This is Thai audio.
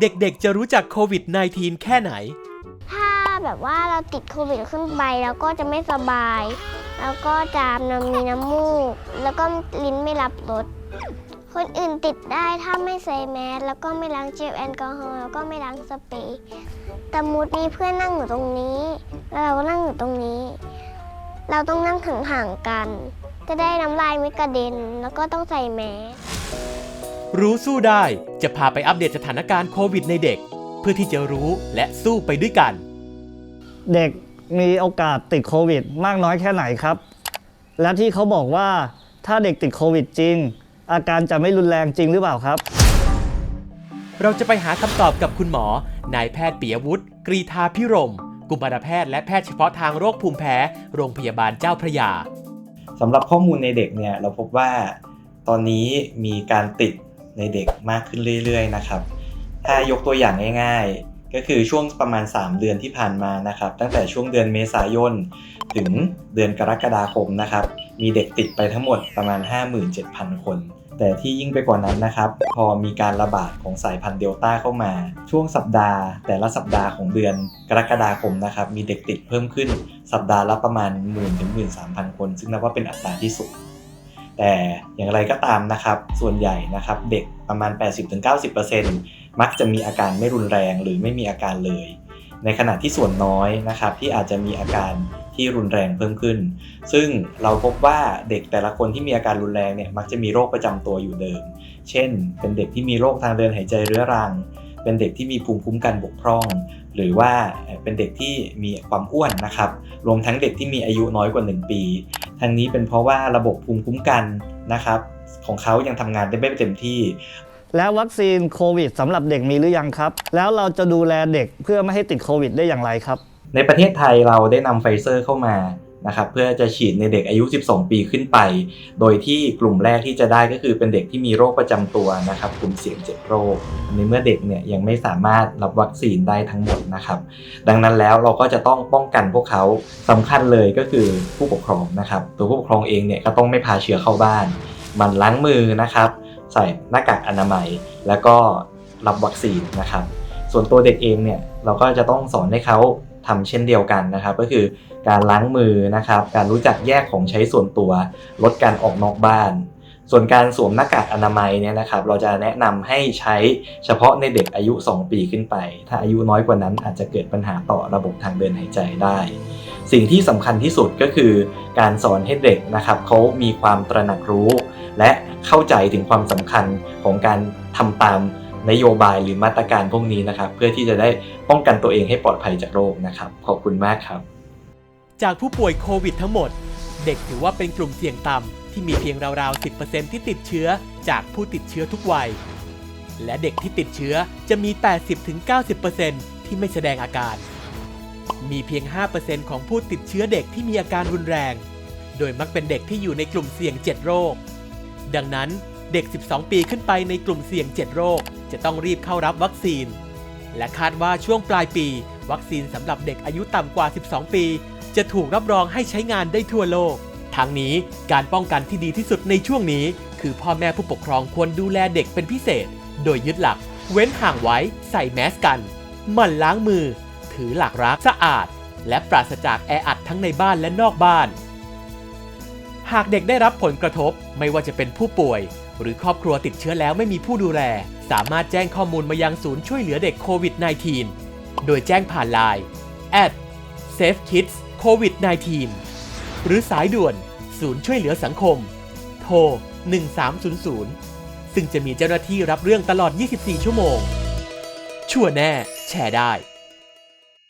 เด็กๆ จะรู้จักโควิด -19 แค่ไหน ถ้าแบบว่าเราติดโควิดขึ้นไปแล้วก็จะไม่สบาย แล้วก็จามน้ำมีน้ำมูก แล้วก็ลิ้นไม่รับรสคนอื่นติดได้ถ้าไม่ใส่แมสแล้วก็ไม่ล้างเจลแอลกอฮอล์แล้วก็ไม่ล้างสเปรย์แต่มูดมีเพื่อนนั่งอยู่ตรงนี้ เราก็นั่งอยู่ตรงนี้ เราต้องนั่งห่างๆกัน จะได้น้ำลายไม่กระเด็น แล้วก็ต้องใส่แมส รู้สู้ได้ จะพาไปอัปเดตสถานการณ์โควิดในเด็ก เพื่อที่จะรู้และสู้ไปด้วยกัน เด็กมีโอกาสติดโควิดมากน้อยแค่ไหนครับ และที่เขาบอกว่าถ้าเด็กติดโควิดจริง อาการจะไม่รุนแรงจริงหรือเปล่าครับ เราจะไปหาคำตอบกับคุณหมอ นายแพทย์ปิยวุฒิกรีธาพิรม กุมารแพทย์และแพทย์เฉพาะทางโรคภูมิแพ้ โรงพยาบาลเจ้าพระยาสำหรับข้อมูลในเด็กเนี่ยเราพบว่าตอนนี้มีการติด ในเด็กมากขึ้นเรื่อยๆนะครับ ถ้ายกตัวอย่างง่ายๆ ก็คือช่วงประมาณ 3 เดือนที่ผ่านมานะครับ ตั้งแต่ช่วงเดือนเมษายนถึงเดือนกรกฎาคมนะครับ มีเด็กติดไปทั้งหมดประมาณ 57,000 คน แต่ที่ยิ่งไปกว่านั้นนะครับ พอมีการระบาดของสายพันธุ์เดลต้าเข้ามา ช่วงสัปดาห์ แต่ละสัปดาห์ของเดือนกรกฎาคมนะครับ มีเด็กติดเพิ่มขึ้นสัปดาห์ละประมาณ 1 0 0 0 0 ถึง 13,000 คน ซึ่งนับว่าเป็นอัตราที่สูง แต่อย่างไรก็ตามนะครับ ส่วนใหญ่นะครับเด็กประมาณ 80-90%มักจะมีอาการไม่รุนแรงหรือไม่มีอาการเลย ในขณะที่ส่วนน้อยนะครับที่อาจจะมีอาการที่รุนแรงเพิ่มขึ้น ซึ่งเราพบว่าเด็กแต่ละคนที่มีอาการรุนแรงเนี่ยมักจะมีโรคประจำตัวอยู่เดิม เช่น เป็นเด็กที่มีโรคทางเดินหายใจเรื้อรัง เป็นเด็กที่มีภูมิคุ้มกันบกพร่อง หรือว่าเป็นเด็กที่มีความอ้วนนะครับ รวมทั้งเด็กที่มีอายุน้อยกว่า 1 ปี ทั้งนี้เป็นเพราะว่าระบบภูมิคุ้มกันนะครับของเขายังทำงานได้ไม่เต็มที่ แล้ววัคซีนโควิดสำหรับเด็กมีหรือยังครับ แล้วเราจะดูแลเด็กเพื่อไม่ให้ติดโควิดได้อย่างไรครับ ในประเทศไทยเราได้นำไฟเซอร์เข้ามา นะครับเพื่อจะฉีดในเด็กอายุ 12 ปีขึ้นไป โดยที่กลุ่มแรกที่จะได้ก็คือเป็นเด็กที่มีโรคประจำตัวนะครับ กลุ่มเสี่ยงเจ็บโรค ในเมื่อเด็กเนี่ยยังไม่สามารถรับวัคซีนได้ทั้งหมดนะครับ ดังนั้นแล้วเราก็จะต้องป้องกันพวกเขาสำคัญเลยก็คือผู้ปกครองนะครับ ตัวผู้ปกครองเองเนี่ยก็ต้องไม่พาเชื้อเข้าบ้าน มันล้างมือนะครับ ใส่หน้ากากอนามัย แล้วก็รับวัคซีนนะครับ ส่วนตัวเด็กเองเนี่ยเราก็จะต้องสอนให้เขา ทำเช่นเดียวกันนะครับ ก็คือการล้างมือนะครับ การรู้จักแยกของใช้ส่วนตัว ลดการออกนอกบ้าน ส่วนการสวมหน้ากากอนามัยเนี่ยนะครับ เราจะแนะนำให้ใช้เฉพาะในเด็กอายุ 2 ปีขึ้นไป ถ้าอายุน้อยกว่านั้นอาจจะเกิดปัญหาต่อระบบทางเดินหายใจได้ สิ่งที่สำคัญที่สุดก็คือ การสอนให้เด็กนะครับเขามีความตระหนักรู้ และเข้าใจถึงความสำคัญของการทำตาม นโยบายหรือมาตรการพวกนี้นะครับ เพื่อที่จะได้ป้องกันตัวเองให้ปลอดภัยจากโรคนะครับ ขอบคุณมากครับ จากผู้ป่วยโควิดทั้งหมด เด็กถือว่าเป็นกลุ่มเสี่ยงต่ำที่มีเพียงราวๆ 10%ที่ติดเชื้อจากผู้ติดเชื้อทุกวัย และเด็กที่ติดเชื้อจะมี 80-90%ที่ไม่แสดงอาการ มีเพียง 5%ของผู้ติดเชื้อเด็กที่มีอาการรุนแรง โดยมักเป็นเด็กที่อยู่ในกลุ่มเสี่ยง 7 โรค ดังนั้น ด็ก 12 ปีขึ้นไปในกลุ่มเสี่ยง 7 โรค จะต้องรีบเข้ารับวัคซีน และคาดว่าช่วงปลายปี วัคซีนสำหรับเด็กอายุต่ำกว่า 12 ปี จะถูกรับรองให้ใช้งานได้ทั่วโลก ทั้งนี้การป้องกันที่ดีที่สุดในช่วงนี้ คือพ่อแม่ผู้ปกครองควรดูแลเด็กเป็นพิเศษ โดยยึดหลัก เว้นห่างไว้ ใส่แมสกันหมั่นล้างมือ ถือหลักรักสะอาด และปราศจากแออัดทั้งในบ้านและนอกบ้าน หากเด็กได้รับผลกระทบ ไม่ว่าจะเป็นผู้ป่วย หรือครอบครัวติดเชื้อแล้วไม่มีผู้ดูแล สามารถแจ้งข้อมูลมายังศูนย์ช่วยเหลือเด็กโควิด -19 โดยแจ้งผ่านไลน์ at Safe Kids COVID 19หรือสายด่วน ศูนย์ช่วยเหลือสังคม โทร 1300 ซึ่งจะมีเจ้าหน้าที่รับเรื่องตลอด 24 ชั่วโมง ชัวแน่ แชร์ได้